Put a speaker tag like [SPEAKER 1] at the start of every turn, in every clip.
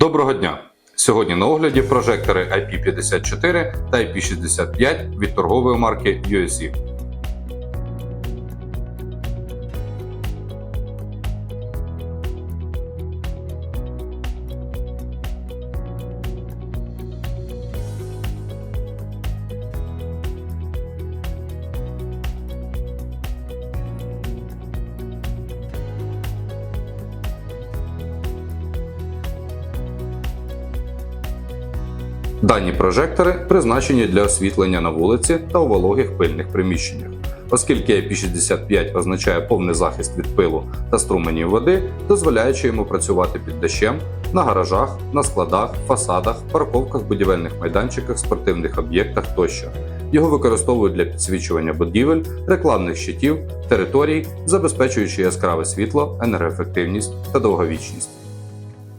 [SPEAKER 1] Доброго дня! Сьогодні на огляді прожектори IP54 та IP65 від торгової марки USE. Дані прожектори призначені для освітлення на вулиці та у вологих пильних приміщеннях. Оскільки IP65 означає повний захист від пилу та струменів води, дозволяючи йому працювати під дощем на гаражах, на складах, фасадах, парковках, будівельних майданчиках, спортивних об'єктах тощо. Його використовують для підсвічування будівель, рекламних щитів, територій, забезпечуючи яскраве світло, енергоефективність та довговічність.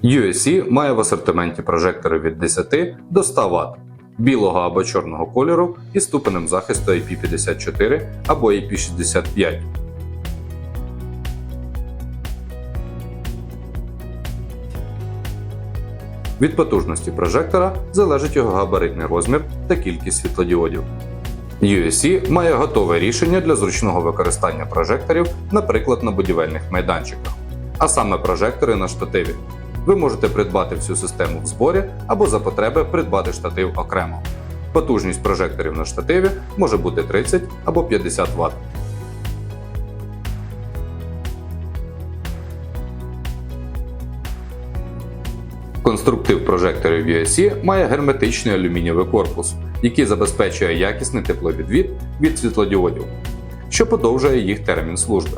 [SPEAKER 1] USE має в асортименті прожектори від 10 до 100 Вт білого або чорного кольору із ступенем захисту IP54 або IP65. Від потужності прожектора залежить його габаритний розмір та кількість світлодіодів. USE має готове рішення для зручного використання прожекторів, наприклад, на будівельних майданчиках, а саме прожектори на штативі. Ви можете придбати всю систему в зборі або за потреби придбати штатив окремо. Потужність прожекторів на штативі може бути 30 або 50 Вт. Конструктив прожекторів USC має герметичний алюмінієвий корпус, який забезпечує якісний тепловідвід від світлодіодів, що подовжує їх термін служби.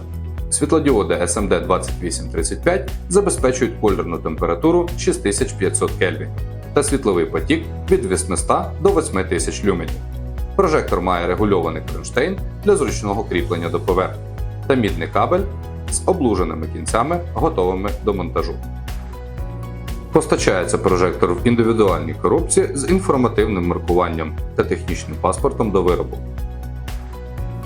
[SPEAKER 1] Світлодіоди SMD 2835 забезпечують кольорну температуру 6500 Кельвін та світловий потік від 800 до 8000 люменів. Прожектор має регульований кронштейн для зручного кріплення до поверхні та мідний кабель з облуженими кінцями, готовими до монтажу. Постачається прожектор в індивідуальній коробці з інформативним маркуванням та технічним паспортом до виробу.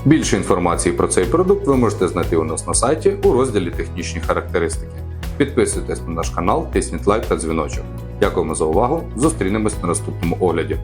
[SPEAKER 1] Більше інформації про цей продукт ви можете знайти у нас на сайті у розділі Технічні характеристики. Підписуйтесь на наш канал, тисніть лайк та дзвіночок. Дякуємо за увагу! Зустрінемось на наступному огляді.